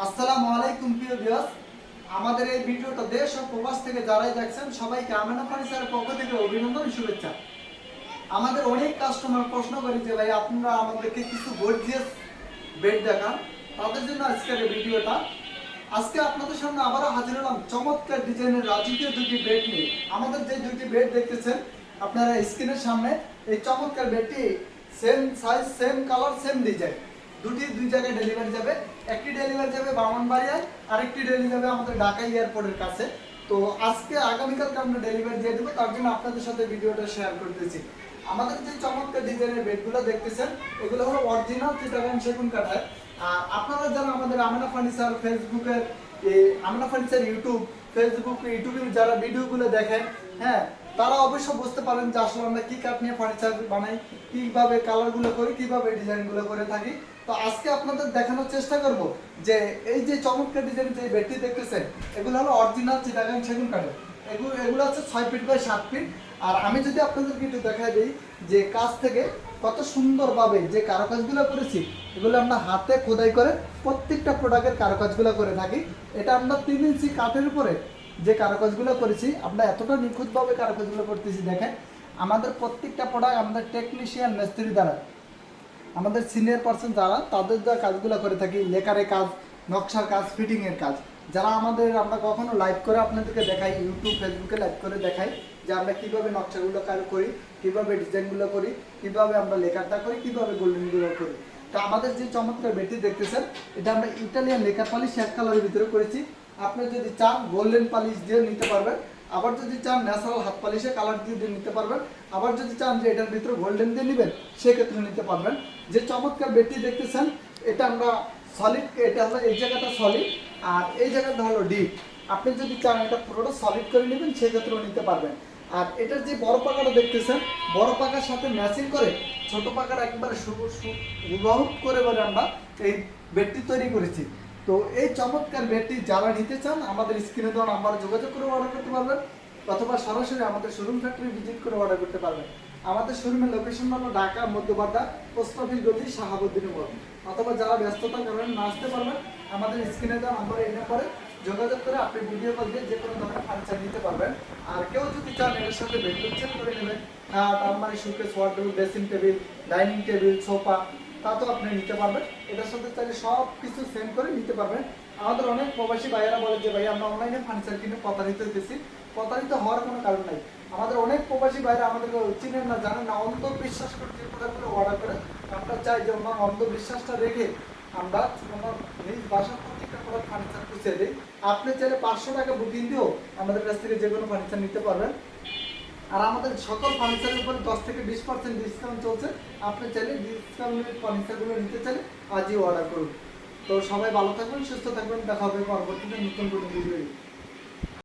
আসসালামু আলাইকুম, প্রিয় ভিউয়ার্স আমাদের এই ভিডিওটা দেশ ও প্রবাস থেকে যারাই দেখছেন, সবাইকে আমেনা ফার্নিচারের পক্ষ থেকে অভিনন্দন শুভেচ্ছা। আমাদের অনেক কাস্টমার প্রশ্ন করে যে, ভাই, আপনারা আমাদেরকে কিছু গর্জিয়াস বেড দেখান। তাদের জন্য আজকের এই ভিডিওটা। আজকে আপনাদের সামনে আবারও হাজির হলাম চমৎকার ডিজাইনের রাজকীয় দুটি বেড নিয়ে। আমাদের যে দুটি বেড দেখতেছেন, আপনারা স্ক্রিনের সামনে এই চমৎকার বেডটি same size same colour same design দুটি, দুই জায়গায় ডেলিভারি যাবে। একটি ডেলিভারি যাবে বামনবাড়িয়ায়, আরেকটি ডেলিভারি যাবে আমাদের ঢাকা এয়ারপোর্টের কাছে। তো আজকে আগামীকালকে আমরা ডেলিভারি দিয়ে দেবো, তার জন্য আপনাদের সাথে ভিডিওটা শেয়ার করতেছি। আমাদের যে চমৎকার ডিজাইনের বেডগুলো দেখতেছেন, এগুলো হলো অরিজিনাল চিটাগাং সেগুন কাঠায় আর আপনারা যারা আমাদের আমেনা ফার্নিচার ফেসবুকের আমেনা ফার্নিচার ইউটিউব ফেসবুক ইউটিউবে যারা ভিডিওগুলো দেখেন হ্যাঁ তারা অবশ্য বুঝতে পারেন যে আসলে আমরা কি কাঠ নিয়ে ফার্নিচার বানাই, কীভাবে কালারগুলো করি, কীভাবে ডিজাইনগুলো করে থাকি। তো আজকে আপনাদের দেখানোর চেষ্টা করব যে এই যে চমৎকার ডিজাইন যে বেডটি দেখতেছেন, এগুলো হলো অরিজিনাল চিটাগাং সেগুন কাঠের। এগুলো এগুলো হচ্ছে ছয় ফিট বাই সাত ফিট আর আমি যদি আপনাদেরকে একটু দেখাই দিই যে কাজ থেকে কত সুন্দরভাবে যে কারুকাজগুলো করেছি, এগুলো আমরা হাতে খোদাই করে প্রত্যেকটা প্রোডাক্টের কারুকাজগুলো করে থাকি। এটা আমরা তিন ইঞ্চি কাঠের উপরে যে কারুকাজগুলো করেছি, আমরা এতটা নিখুঁতভাবে কারুকাজগুলো করতেছি, দেখেন, আমাদের প্রত্যেকটা প্রোডাক্ট আমাদের টেকনিশিয়ান মিস্ত্রি দ্বারা, আমাদের সিনিয়র পার্সন যারা, তাদের যা কাজগুলো করে থাকি লেকারের কাজ, নকশার কাজ ফিটিংয়ের কাজ, যারা আমাদের, আমরা কখনো লাইভ করে আপনাদেরকে দেখাই ইউটিউব ফেসবুকে লাইভ করে দেখাই, যে আমরা কীভাবে নকশাগুলো কাজ করি, কীভাবে ডিজাইনগুলো করি, কীভাবে আমরা লেখারটা করি, কীভাবে গোল্ডেনগুলো করি। তো আমাদের যে চমৎকার বেটি দেখতেছেন, এটা আমরা ইটালিয়ান লেকার পালিশ এক কালারের ভিতরে করেছি। আপনি যদি চান গোল্ডেন পালিশ দিয়ে নিতে পারবেন, আবার যদি চান ন্যাচারাল হাত পালিশে কালার দিয়ে দিয়ে নিতে পারবেন, আবার যদি চান যে এটার ভিতরে গোল্ডেন দিয়ে নেবেন, সেক্ষেত্রে নিতে পারবেন। যে চমৎকার বেডটি দেখতেছেন, এটা আমরা সলিড এটা হলো এই জায়গাটা সলিড আর এই জায়গাটা হলো ডিপ আপনি যদি চান এটা পুরোটা সলিড করে নেবেন, সেক্ষেত্রেও নিতে পারবেন। আর এটার যে বড় পাকাটা দেখতেছেন, বড় পাকার সাথে ম্যাচিং করে ছোট পাকার একবারে হুবহুব করে বলে আমরা এই বেডটি তৈরি করেছি। তো এই চমৎকার বেডটি যারা নিতে চান, আমাদের স্ক্রিনে দেওয়া নাম্বারে যোগাযোগ করে অর্ডার করতে পারবেন অথবা সরাসরি আমাদের শোরুম ফ্যাক্টরি ভিজিট করে অর্ডার করতে পারবেন। আমাদের শোরুমের লোকেশন হলো ঢাকা, মধ্যবাড্ডা, পোস্ট অফিস গলি, শাহাবুদ্দিন অথবা যারা ব্যস্ততার কারণে না আসতে পারবেন, আমাদের স্ক্রিনে দেওয়া নাম্বারে এনে পরে যোগাযোগ করে আপনি ভিডিও কল দিয়ে যে কোনো ধরনের ফার্নিচার নিতে পারবেন। আর কেউ যদি চান এর সাথে বেডরুম চেক করে নেবেন খাট আলমারি showcase wardrobe dressing table dining table sofa তা তো আপনি নিতে পারবেন। এটার সাথে চাইলে সব কিছু সেম করে নিতে পারবেন। আমাদের অনেক প্রবাসী ভাইয়েরা বলে যে, ভাই, আমরা অনলাইনে ফার্নিচার কিনে প্রতারিত হইতেছি। প্রতারিত হওয়ার কোনো কারণ নাই। আমাদের অনেক প্রবাসী ভাইরা আমাদেরকে চিনেন না, জানেন না, অন্ধবিশ্বাস করে যে প্রোডাক্টগুলো অর্ডার করে। আমরা চাই যে, ওনার অন্ধবিশ্বাসটা রেখে আমরা ওনার নিজ বাসার প্রত্যেকটা প্রোডাক্ট ফার্নিচার খুঁজে দিই। আপনি চাইলে পাঁচশো টাকা বুকিং দিয়েও আমাদের কাছ থেকে যে কোনো ফার্নিচার নিতে পারবেন। আর আমাদের সকল ফার্নিচারের উপরে দশ থেকে বিশ পার্সেন্ট ডিসকাউন্ট চলছে। আপনি চাইলে ডিসকাউন্টের ফার্নিচারগুলো নিতে চাইলে আজই অর্ডার করুন। তো সবাই ভালো থাকবেন, সুস্থ থাকবেন, দেখা হবে পরবর্তীতে নতুন কোনো ভিডিও